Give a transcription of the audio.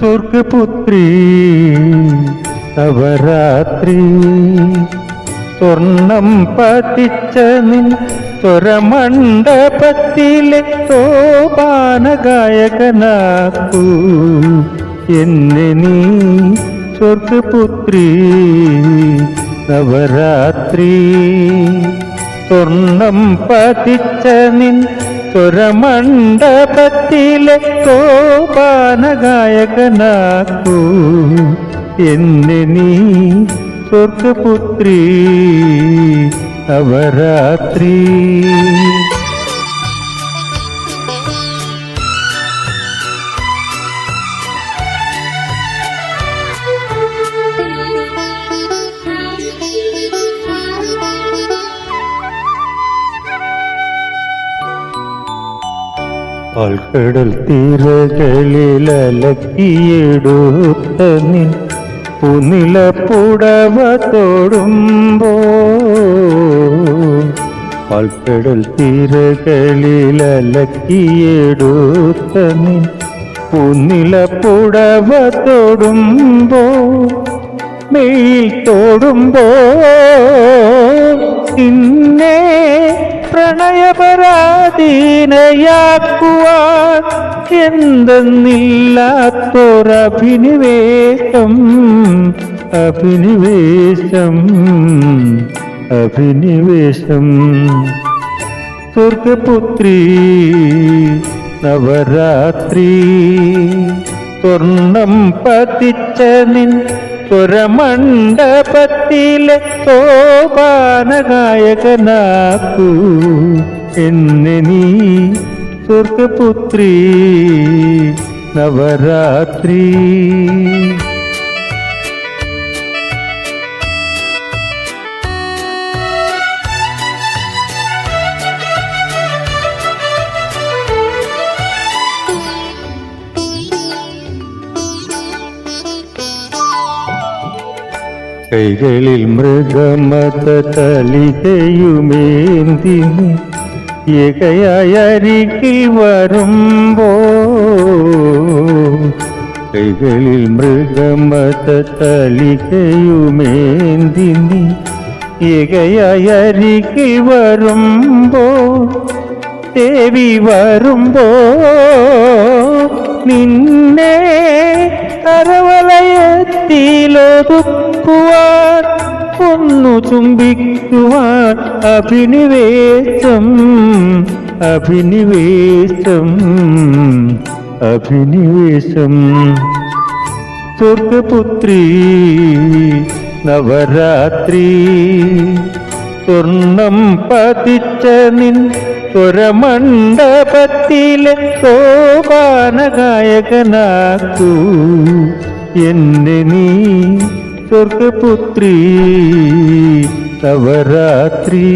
സ്വർഗപുത്രി നവരാത്രി. സ്വർണം പതിച്ച നിൻ സ്വരമണ്ഡപത്തിലെ സോപാന ഗായകനാക്കൂ എന്നെ നീ സ്വർഗപുത്രി നവരാത്രി. സ്വർണം പതിച്ച നിൻ സ്വരമണ്ഡപത്തിലെ കോപാനഗായകനാക്കൂ. എന്നെ നീ സ്വർഗപുത്രി നവരാത്രി. പാൽക്കടൽ തീരകളിൽ അലക്കിയെടുത്ത നിൻ പുനില പുടവ തൊടുമ്പോ പാൽക്കടൽ തീരകളിൽ അലക്കിയെടുത്ത നിൻ പുനില പുടവ തൊടുമ്പോ മെയിൽ തൊടുമ്പോ നിന്നെ പ്രണയപരാധീനയാക്കുവാൻ എന്തെന്നില്ലാത്തൊരഭിനിവേശം? അഭിനിവേശം അഭിനിവേശം. സ്വർഗപുത്രി നവരാത്രി സ്വർണം പതിച്ച നിൻ സ്വരമണ്ഡപത്തിലെ സോപാനഗായകനാക്കൂ. എന്നെ നീ സ്വർഗപുത്രി നവരാത്രി. കൈകളിൽ മൃഗമത തലികയുമേന്തി ഏകയായ അരികിൽ വരുമ്പോ. കൈകളിൽ മൃഗമത തലികയുമേന്തി ഏകയായ അരികിൽ വരുമ്പോ. ദേവി വരുമ്പോ നിന്നെ കരവലയത്തിലൊതുക്കുവാൻ ചുംബിക്കുവാൻ അഭിനിവേശം അഭിനിവേശം അഭിനിവേശം. സ്വർഗപുത്രി നവരാത്രി സ്വർണം പതിച്ച നിൻ സ്വരമണ്ഡപത്തിലെ സോപാനഗായകനാക്കൂ. എന്നെ നീ സ്വർഗപുത്രി നവരാത്രി